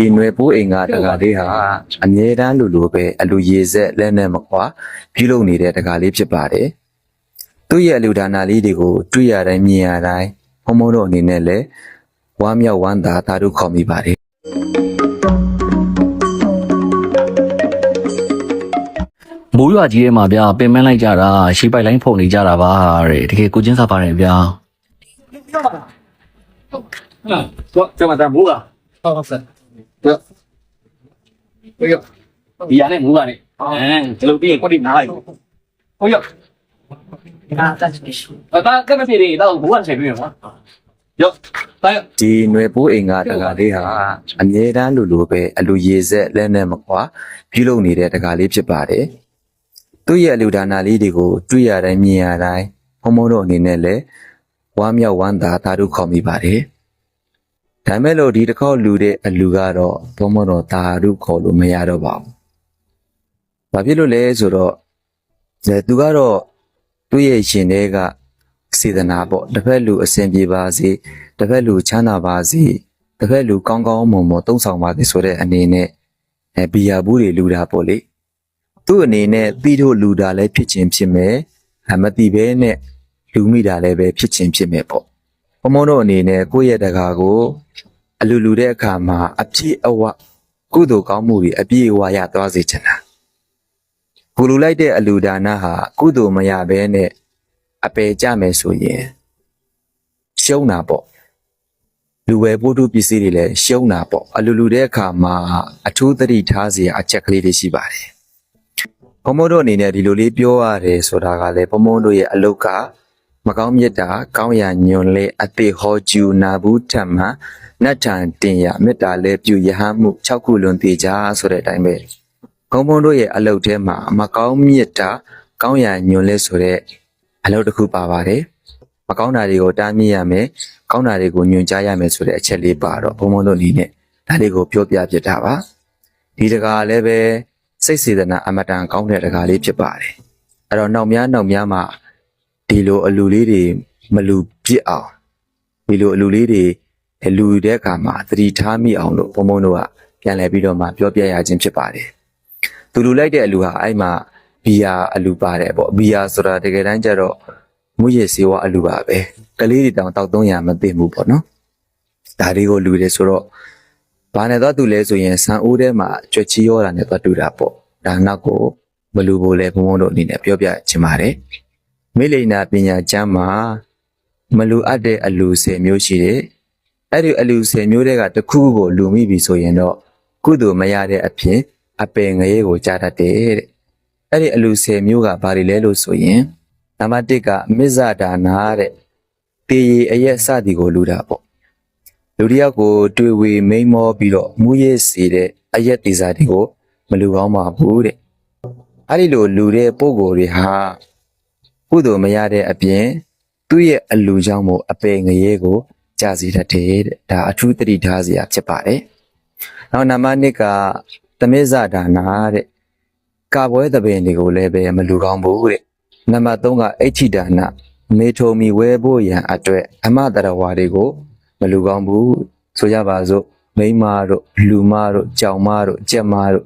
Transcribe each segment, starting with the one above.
ဒီຫນွယ်ပိုးအိမ်ကတကားလေးဟာအမြဲတမ်းလိုလိုပဲအလူရေဆက်လက်နဲ့မကွာပြုလုပ်နေတဲ့တကားလေးဖြစ်ပါတယ်။သူ့ရဲ့အလူဒါနာလေးတွေကိုတွေ့ရတိုင်းမြင်ရတိုင်းဘုံဘုံတို့အနေနဲ့လည်းဝမ်းမြောက်ဝမ်းသာသာတို့ခေါ်မိပါတယ်။မိုးရွာကြီးထဲမှာဗျာပင်မလိုက်ကြတာရှေးပိုက်လိုင်းဖုန်နေကြတာပါတဲ့တကယ်ကိုချင်းစားပါတယ်ဗျာ။ဟုတ်ကဲ့။ဟုတ်ကဲ့။ကျွန်မတမိုးကဟုတ်ကဲ့။ ဟုတ်ရောဒီရနဲ့မူပါနဲ့အဲဒီလိုပြီးရင်ကိုတိနားလိုက်ဟုတ်ရောဒါတက်ပြီအတာကမဖြစ်ရင်တော့ဘူးကဆယ်ပြီးမှာရောတိုင်းဒီຫນွေပိုးအိမ်ကတကားလေးဟာအမြဲတမ်းလိုလိုပဲအလူရေဆက်လက်နဲ့မကွာပြုလုပ်နေတဲ့တကားလေးဖြစ်ပါတယ်သူ့ရဲ့အလူဒါနာလေးတွေကိုတွေ့ရတိုင်းမြင်ရတိုင်းဘုံဘုံတို့အနေနဲ့လည်းဝမ်းမြောက်ဝမ်းသာသာတို့ခေါ်မိပါတယ် ဒါမဲ့လို့ဒီတစ်ခေါက်လူတဲ့အလူကတော့ဘုံဘုံတို့သာတို့ခေါ်လို့မရတော့ပါဘူး။ဘာဖြစ်လို့လဲဆိုတော့အဲသူကတော့သူ့ရဲ့ရှင်တွေကစေတနာပေါ့တစ်ဖက်လူအစဉ်ပြေပါစေတစ်ဖက်လူချမ်းသာပါစေတစ်ဖက်လူကောင်းကောင်းမွန်မွန်တုံးဆောင်ပါစေဆိုတဲ့အနေနဲ့အဲဘီယာဘူးတွေလူတာပေါ့လေသူ့အနေနဲ့တီးတို့လူတာလည်းဖြစ်ချင်းဖြစ်မယ်အမတိပဲနဲ့လူမိတာလည်းပဲဖြစ်ချင်းဖြစ်မယ်ပေါ့ ဘုံဘုံတို့အနေနဲ့ကိုယ့်ရဲ့တကာကိုအလူလူတဲ့အခါမှာအပြည့်အဝကုသိုလ်ကောင်းမှုတွေအပြည့်အဝရသွားစေချင်တာကိုလူလိုက်တဲ့အလူဒါနဟာကုသိုလ်မရဘဲနဲ့အပယ်ကြမယ်ဆိုရင်ရှုံးတာပေါ့လူဝယ်ပို့တုပစ္စည်းတွေလည်းရှုံးတာပေါ့အလူလူတဲ့အခါမှာအထူးသတိထားစရာအချက်ကလေးတွေရှိပါတယ်ဘုံဘုံတို့အနေနဲ့ဒီလိုလေးပြောရတယ်ဆိုတာကလည်းဘုံဘုံတို့ရဲ့အလုတ်က မကောင်းမြတ်တာကောင်းရာညွန်လေအသေးဟောကျူနာဘူးထမ္မနတ်ထံတင်ရမေတ္တာလဲပြုယဟမှု6ခုလွန်သေးကြဆိုတဲ့အတိုင်းပဲဘုံဘုံတို့ရဲ့အလုတ်ထဲမှာမကောင်းမြတ်တာကောင်းရာညွန်လဲဆိုတဲ့အလုပ်တစ်ခုပါပါတယ်။မကောင်းတာတွေကိုတားမြစ်ရမယ်။ကောင်းတာတွေကိုညွှန်ကြားရမယ်ဆိုတဲ့အချက်လေးပါတော့ဘုံဘုံတို့အနေနဲ့ဒါလေးကိုပြောပြပြတာပါ။ဒီတကားလည်းပဲစိတ်စေတနာအမတန်ကောင်းတဲ့တကားလေးဖြစ်ပါတယ်။အဲ့တော့နောက်များနောက်များမှာ ဒီလိုအလူလေးတွေမလူပြစ်အောင်ဒီလိုအလူလေးတွေအလူတဲ့အခါမှာသတိထားမိအောင်လို့ဘုံဘုံတို့ကပြန်လည်ပြီးတော့မှပြောပြရခြင်းဖြစ်ပါတယ်။သူလူလိုက်တဲ့အလူဟာအဲ့မှာဘီယာအလူပါတယ်ပေါ့ဘီယာဆိုတာတကယ်တမ်းကျတော့မူရည်စေဝအလူပါပဲကလေးတွေတောင်တောက်300မသိဘူးပေါ့နော်ဒါတွေကိုလူတယ်ဆိုတော့ဘာနဲ့တော့တူလဲဆိုရင်ဆန်အိုးထဲမှာကြွက်ချီရောတာနဲ့တော့တူတာပေါ့ဒါနောက်ကိုမလူဖို့လဲဘုံဘုံတို့အနေနဲ့ပြောပြချင်ပါတယ် မိလိန်နာပညာကျမ်းမှာမလူအပ်တဲ့အလူ10မျိုးရှိတယ်အဲ့ဒီအလူ10မျိုးတွေကတစ်ခုခုကိုလူမိပြီဆိုရင်တော့ကုသိုလ်မရတဲ့အဖြစ်အပင်ငရဲကိုကြားတတ်တယ်တဲ့အဲ့ဒီအလူ10မျိုးကဘာတွေလဲလို့ဆိုရင်နံပါတ်1ကမစ္ဆဒါနာတဲ့တေရီအရက်စသည်ကိုလူတာပေါ့လူတစ်ယောက်ကို တွေ့ဝေမိန်မောပြီးတော့မူရည်စေတဲ့အရက်တေစာတွေကိုမလူကောင်းပါဘူးတဲ့အဲ့ဒီလိုလူတဲ့ပုံကိုယ်တွေဟာ ကုသိုလ်မရတဲ့အပြင်သူ့ရဲ့အလူကြောင့်မို့အပေငရဲကိုကြာစီတတ်တယ်တဲ့ဒါအထူးသတိထားစရာဖြစ်ပါတယ်နောက်နံပါတ်2ကသမစ္ဆဒါနာတဲ့ကာပွဲသဘင်တွေကိုလည်းပဲမလူကောင်းဘူးတဲ့နံပါတ်3ကအဋ္ဌိဒါနမေထုံမီဝဲဖို့ရန်အတွက်အမတရဝါတွေကိုမလူကောင်းဘူးဆိုကြပါစို့မိန်းမတို့လူမတို့ကြောင်မတို့ကြက်မတို့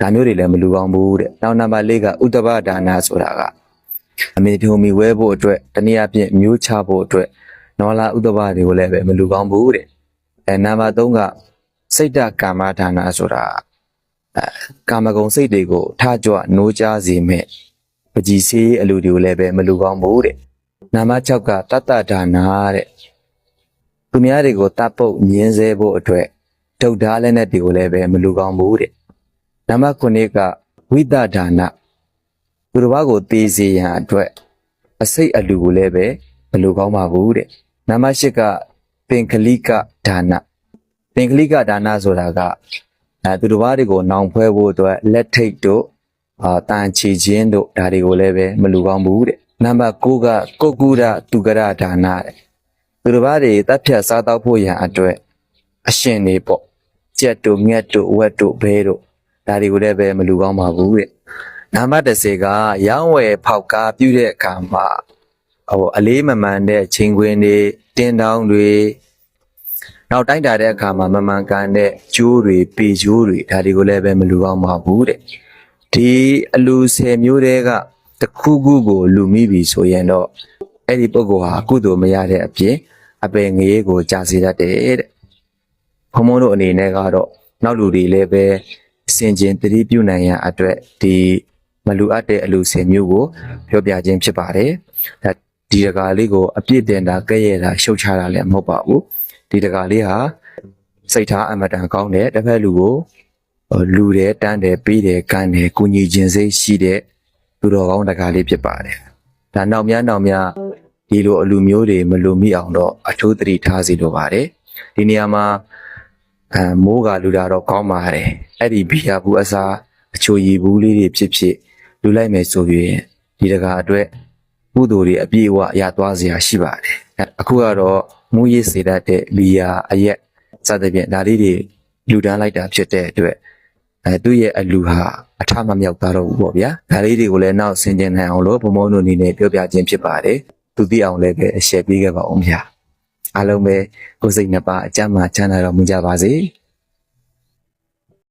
ဒါမျိုးတွေလည်းမလူကောင်းဘူးတဲ့နောက်နံပါတ်4ကဥတ္တပဒါနဆိုတာက အမေထုံမီဝဲဖို့အတွက်တနည်းအားဖြင့်မျိုးချဖို့အတွက်နောလာဥတ္တပတွေကိုလည်းပဲမလူကောင်းဘူးတဲ့အဲနံပါတ်3ကစိတ်တကာမဒါနဆိုတာအဲကာမဂုဏ်စိတ်တွေကိုထားကြွနိုးကြားစေမဲ့ပကြီးစေးအလူတွေကိုလည်းပဲမလူကောင်းဘူးတဲ့နာမ6ကတတ္တဒါနာတဲ့သူများတွေကိုတတ်ပုတ်မြင်းစဲဖို့အတွက်ဒုတ်ဓာလည်းနဲ့တွေကိုလည်းပဲမလူကောင်းဘူးတဲ့နာမ9ကဝိတဒါန သူတစ်ပါးကိုသေစေရန်အတွက်အစိတ်အလူကိုလည်းပဲမလူကောင်းပါဘူးတဲ့နာမ8ကပင်ကလိကဒါနပင်ကလိကဒါနဆိုတာကအဲသူတစ်ပါးတွေကိုနောင်ဖွဲဖို့အတွက်လက်ထိတ်တို့အာတန်ချီချင်းတို့ဒါတွေကိုလည်းပဲမလူကောင်းဘူးတဲ့နံပါတ်9ကကုတ်ကုရသူကရဒါနတဲ့သူတစ်ပါးတွေတပ်ဖြတ်စားတော့ဖို့ရန်အတွက်အရှင်တွေပေါ့ကြက်တို့ငှက်တို့ဝက်တို့ဘဲတို့ဒါတွေကိုလည်းပဲမလူကောင်းပါဘူးတဲ့ နံပါတ်10ကရောင်းဝယ်ဖောက်ကားပြုတဲ့အခါမှာဟိုအလေးမမှန်တဲ့ချိန်ခွင်တွေတင်းတောင်းတွေနနောက်တိုင်းတာတဲ့အခါမှာမမှန်ကန်တဲ့ကျိုးတွေပေကျိုးတွေဒါတွေကိုလည်းပဲမလူအောင်မဟုတ်ဘူးတဲ့ဒီအလူဆယ်မျိုးတည်းကတစ်ခုခုကိုလူမိပြီဆိုရင်တော့အဲ့ဒီပုဂ္ဂိုလ်ဟာကုသိုလ်မရတဲ့အပြင်အပင်ငရေကိုကြာစေတတ်တယ်တဲ့ဘုံဘုံတို့အနေနဲ့ကတော့နောက်လူတွေလည်းပဲစင်ကျင်တတိပြုနိုင်ရန်အတွက်ဒီ မလူအပ်တဲ့အလူဆယ်မျိုးကိုပြောပြခြင်းဖြစ်ပါတယ်ဒါဒီတကာလေးကိုအပြစ်တင်တာကဲ့ရဲ့တာရှုတ်ချတာလည်းမဟုတ်ပါဘူးဒီတကာလေးဟာစိတ်ထားအမတန်ကောင်းတယ်တစ်ဖက်လူကိုဟိုလူတယ်တန်းတယ်ပေးတယ်ကမ်းတယ်ကုညီခြင်းစိတ်ရှိတဲ့လူတော်ကောင်းတကာလေးဖြစ်ပါတယ်ဒါနောက်များနောက်များဒီလိုအလူမျိုးတွေမလူမိအောင်တော့အထူးသတိထားစီလိုပါတယ်ဒီနေရာမှာအဲမိုးကလူတာတော့ကောင်းပါတယ်အဲ့ဒီဘီယာဘူးအစားအချိုရည်ဘူးလေးတွေဖြစ်ဖြစ် လူလိုက်မယ်ဆိုရင်ဒီတကာအတွက်ကုသိုလ်တွေအပြည့်အဝရသွားစရာရှိပါတယ်အဲအခုကတော့မူရည်စေတတ်တဲ့ဘီယာအရက်စသဖြင့်ဒါလေးတွေလူတန်းလိုက်တာဖြစ်တဲ့အတွက်အဲသူ့ရဲ့အလူဟာအထမမြောက်သားတော့ဘူးပေါ့ဗျာဒါလေးတွေကိုလည်းနောက်ဆင်ကျင်နိုင်အောင်လို့ဘုံဘုံတို့အနေနဲ့ပြောပြခြင်းဖြစ်ပါတယ်သူသိအောင်လည်းပဲအရှယ်ပေးခဲ့ပါဦးဗျာအားလုံးပဲကိုယ်စိတ်နှစ်ပါးအကြမ်းမှချမ်းသာတော်မူကြပါစေ